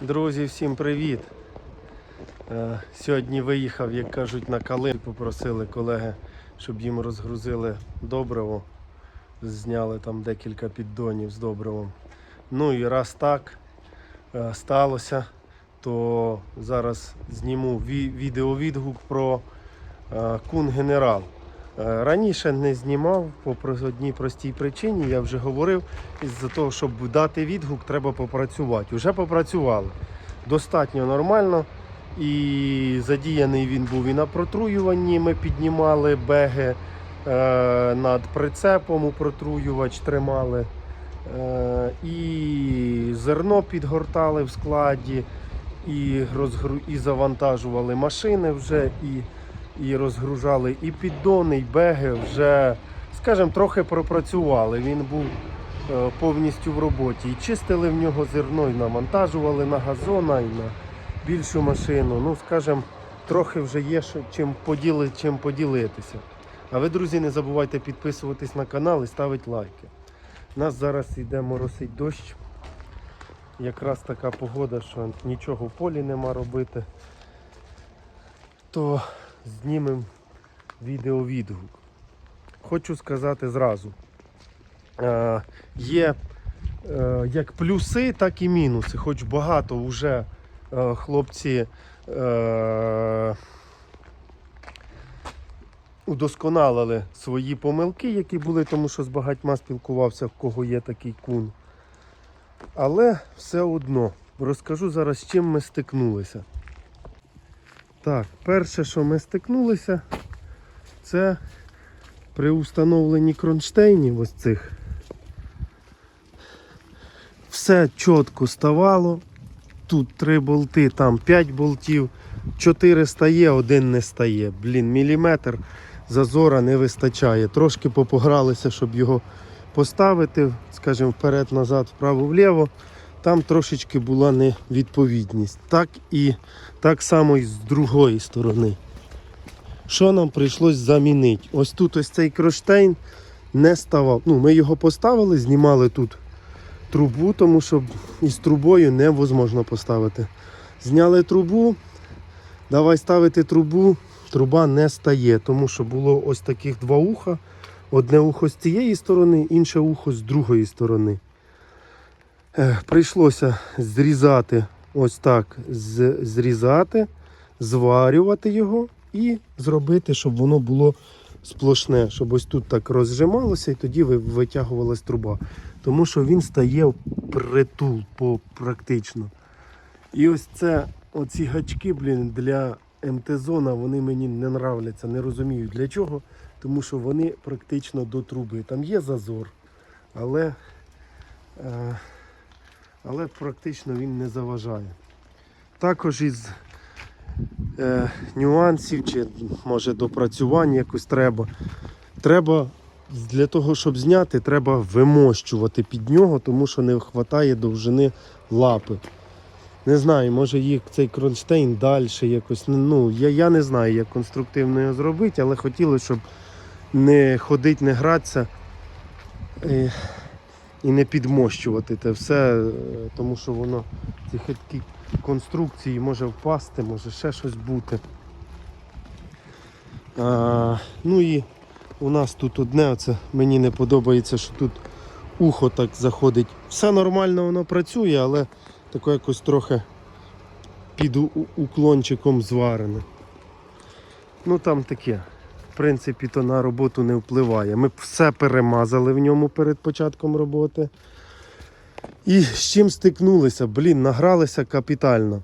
Друзі, всім привіт! Е, Сьогодні виїхав, як кажуть, на Калин. Попросили колеги, щоб їм розгрузили добриво. Зняли там декілька піддонів з добривом. Ну і раз так е, сталося, то зараз зніму відеовідгук про е, кун генерал. Е, Раніше не знімав по одній простій причині, я вже говорив. Із-за того, щоб дати відгук, треба попрацювати. Уже попрацювали. Достатньо нормально. І задіяний він був і на протруюванні. Ми піднімали беги е, над прицепом, у протруювач тримали. Е, і зерно підгортали в складі, і, розгру... і завантажували машини вже, і, і розгружали і піддони, і беги вже, скажімо, трохи пропрацювали. Він був е, повністю в роботі. І чистили в нього зерно, і навантажували на газона, і на більшу машину. Ну, скажімо, трохи вже є чим, поділи... чим поділитися. А ви, друзі, не забувайте підписуватись на канал і ставити лайки. У нас зараз йде моросить дощ. Якраз така погода, що нічого в полі нема робити. То знімемо відеовідгук. Хочу сказати зразу. Е, є е, як плюси, так і мінуси. Хоч багато вже е, хлопці е, удосконалили свої помилки, які були, тому що з багатьма спілкувався, в кого є такий кун. Але все одно розкажу зараз, з чим ми стикнулися. Так, перше, що ми стикнулися, це при установленні кронштейнів ось цих. Все чітко ставало. Тут три болти, там 5 болтів, 4 стає, один не стає. Блін, міліметр зазора не вистачає. Трошки попогралися, щоб його поставити, скажімо, вперед-назад, вправо-вліво. Там трошечки була невідповідність. Так і так само і з другої сторони. Що нам прийшлось замінити? Ось тут ось цей кронштейн не ставав. Ну, ми його поставили, знімали тут трубу, тому що із трубою невозможно поставити. Зняли трубу, давай ставити трубу, труба не стає, тому що було ось таких два уха. Одне ухо з цієї сторони, інше ухо з другої сторони. Ех, Прийшлося зрізати ось так, зрізати, зварювати його і зробити, щоб воно було сплошне, щоб ось тут так розжималося і тоді ви- витягувалась труба. Тому що він стає притул по, практично. І ось це, оці гачки, блін, для МТ-зона, вони мені не нравляться, не розумію для чого. Тому що вони практично до труби. Там є зазор, але, е, але практично він не заважає. Також із е, нюансів чи може допрацювань якось треба. Треба для того, щоб зняти, треба вимощувати під нього, тому що не вистачає довжини лапи. Не знаю, може їх цей кронштейн далі якось. Ну, я, я не знаю, як конструктивно його зробити, але хотілося, щоб не ходити, не гратися і, не підмощувати те все, е, тому що воно ці хиткі конструкції може впасти, може ще щось бути. А, ну і у нас тут одне, оце мені не подобається, що тут ухо так заходить. Все нормально, воно працює, але таке якось трохи під уклончиком зварене. Ну там таке. Принципі, то на роботу не впливає. Ми все перемазали в ньому перед початком роботи. І з чим стикнулися? Блін, награлися капітально.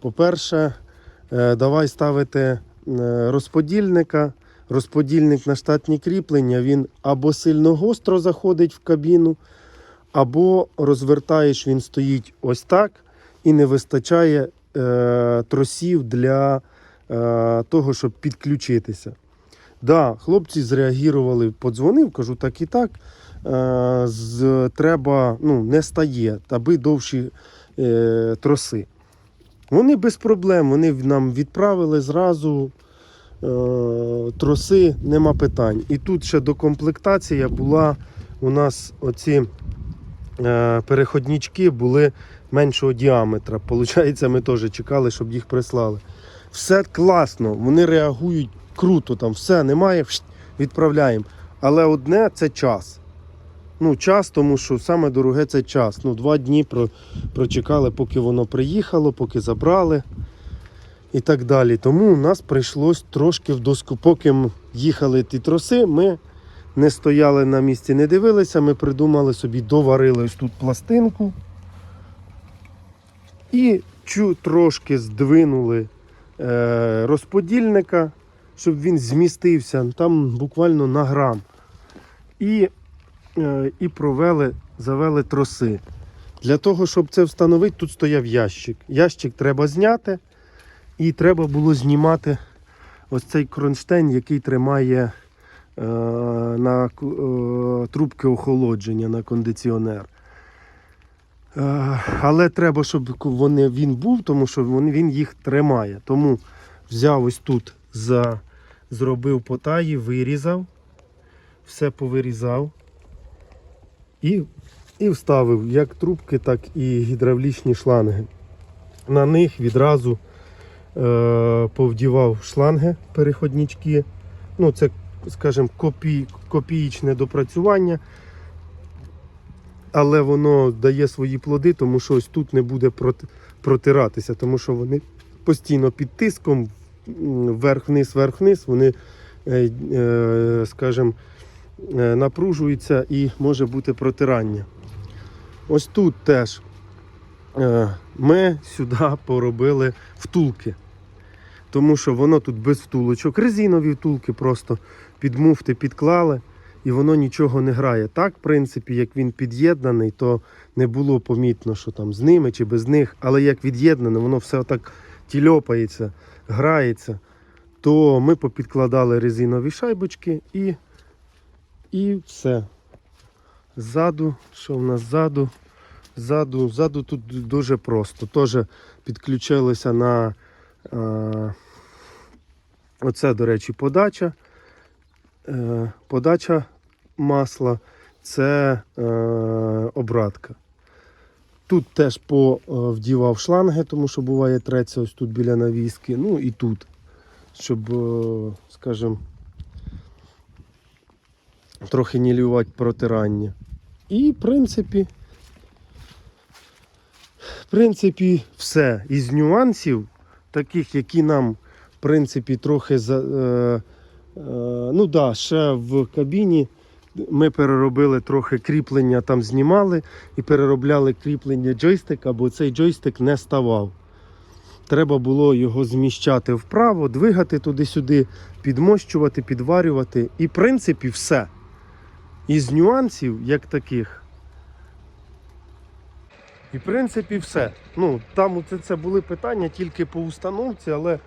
По-перше, е, давай ставити е, розподільника. Розподільник на штатні кріплення, він або сильно гостро заходить в кабіну, або розвертаєш, він стоїть ось так і не вистачає е, тросів для е, того, щоб підключитися. Да, хлопці зреагували, подзвонив, кажу так і так. Е, з, треба, ну, не стає, аби довші е, троси. Вони без проблем, вони нам відправили зразу е, троси, нема питань. І тут ще докомплектація була у нас оці е, переходнички були меншого діаметра. Получається, ми теж чекали, щоб їх прислали. Все класно, вони реагують круто, там все немає, відправляємо. Але одне це час. Ну, час, тому що саме дороге це час. Ну, два дні про, прочекали, поки воно приїхало, поки забрали і так далі. Тому у нас прийшлось трошки в доску. Поки їхали ті троси, ми не стояли на місці, не дивилися. Ми придумали собі, доварили ось тут пластинку і чу трошки здвинули е, розподільника, щоб він змістився там буквально на грам. І, е, і провели, завели троси. Для того, щоб це встановити, тут стояв ящик. Ящик треба зняти, і треба було знімати ось цей кронштейн, який тримає е, на е, трубки охолодження на кондиціонер. Е, але треба, щоб вони, він був, тому що він, він їх тримає. Тому взяв ось тут, за, зробив потаї, вирізав, все повирізав і, і вставив як трубки, так і гідравлічні шланги. На них відразу е, повдівав шланги переходнички. Ну, це, скажімо, копій, копієчне допрацювання. Але воно дає свої плоди, тому що ось тут не буде протиратися, тому що вони постійно під тиском, вверх-вниз, вверх-вниз, вони, е, е, скажімо, е, напружуються і може бути протирання. Ось тут теж ми сюди поробили втулки. Тому що воно тут без втулочок. Резинові втулки просто під муфти підклали і воно нічого не грає. Так, в принципі, як він під'єднаний, то не було помітно, що там з ними чи без них. Але як від'єднане, воно все отак тільопається, грається. То ми попідкладали резинові шайбочки і, і все. Ззаду, що в нас ззаду? Ззаду, ззаду тут дуже просто. Теж підключилися на е, оце, до речі, подача. Е, подача масла це е, обратка. Тут теж повдівав шланги, тому що буває треться ось тут біля навіски. Ну і тут, щоб, е, скажімо, трохи нілювати протирання. І, в принципі, в принципі, все. Із нюансів, таких, які нам, в принципі, трохи за. Е, е, ну да, ще в кабіні ми переробили трохи кріплення, там знімали і переробляли кріплення джойстика, бо цей джойстик не ставав. Треба було його зміщати вправо, двигати туди-сюди, підмощувати, підварювати. І, в принципі, все. Із нюансів, як таких. І в принципі все. Ну, там це, це були питання тільки по установці, але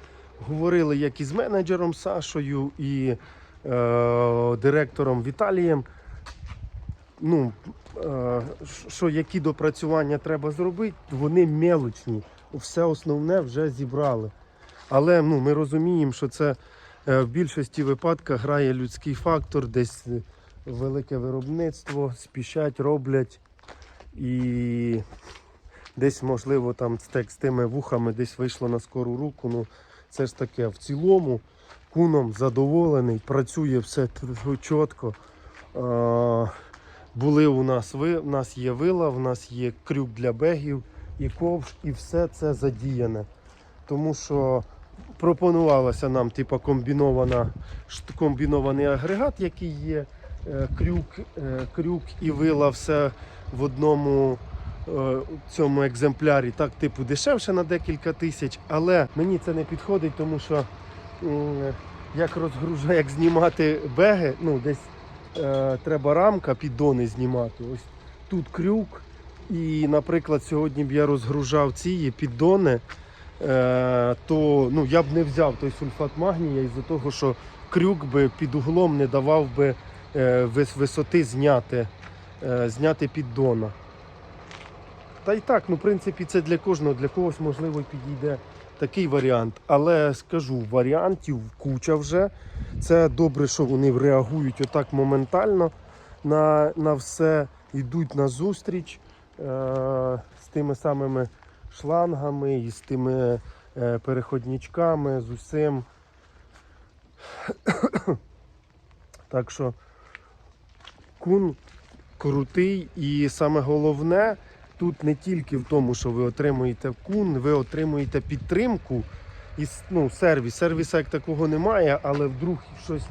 говорили як із менеджером Сашою і директором Віталієм. Ну, е, що які допрацювання треба зробити, вони мелочні. Все основне вже зібрали. Але ну, ми розуміємо, що це е, в більшості випадках грає людський фактор, десь е, велике виробництво, спішать, роблять. І десь, можливо, там з тими вухами десь вийшло на скору руку. Ну, це ж таке. В цілому куном задоволений, працює все чітко. Були у нас ви, у нас є вила, у нас є крюк для бегів і ковш, і все це задіяне. Тому що пропонувалося нам типу, комбінована, комбінований агрегат, який є. е, Крюк, е, крюк і вила все в одному е, цьому екземплярі, так, типу, дешевше на декілька тисяч, але мені це не підходить, тому що як розгружа, як знімати беги, ну десь е, треба рамка, піддони знімати. Ось тут крюк. І, наприклад, сьогодні б я розгружав ці піддони, е, то ну, я б не взяв той сульфат магнія із-за того, що крюк би під углом не давав би е, висоти зняти, е, зняти піддона. Та й так, ну, в принципі, це для кожного, для когось, можливо, підійде такий варіант. Але скажу, варіантів куча вже. Це добре, що вони реагують отак моментально на, на все. йдуть на зустріч е, з тими самими шлангами і з тими е, переходничками, з усім. так що кун крутий і саме головне тут не тільки в тому, що ви отримуєте кун, ви отримуєте підтримку і ну, сервіс. Сервіса як такого немає, але вдруг щось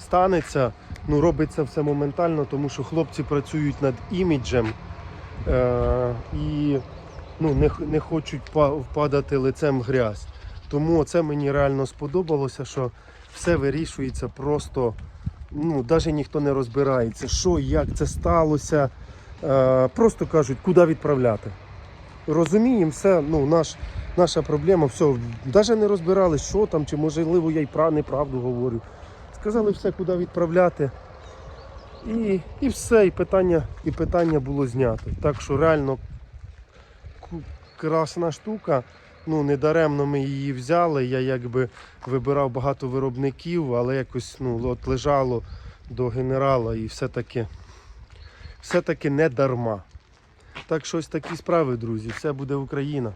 станеться, ну робиться все моментально, тому що хлопці працюють над іміджем е- і ну, не, не хочуть впадати лицем грязь. Тому це мені реально сподобалося, що все вирішується просто, ну, навіть ніхто не розбирається, що, як це сталося. Е, просто кажуть, куди відправляти. Розуміємо, все, ну, наш, наша проблема, все, навіть не розбирали, що там, чи можливо я й прав, неправду говорю. Сказали все, куди відправляти. І, і все, і питання, і питання було знято. Так що реально красна штука. Ну, недаремно ми її взяли. Я якби вибирав багато виробників, але якось ну, от лежало до генерала і все-таки, все-таки не дарма. Так що ось такі справи, друзі. Все буде Україна.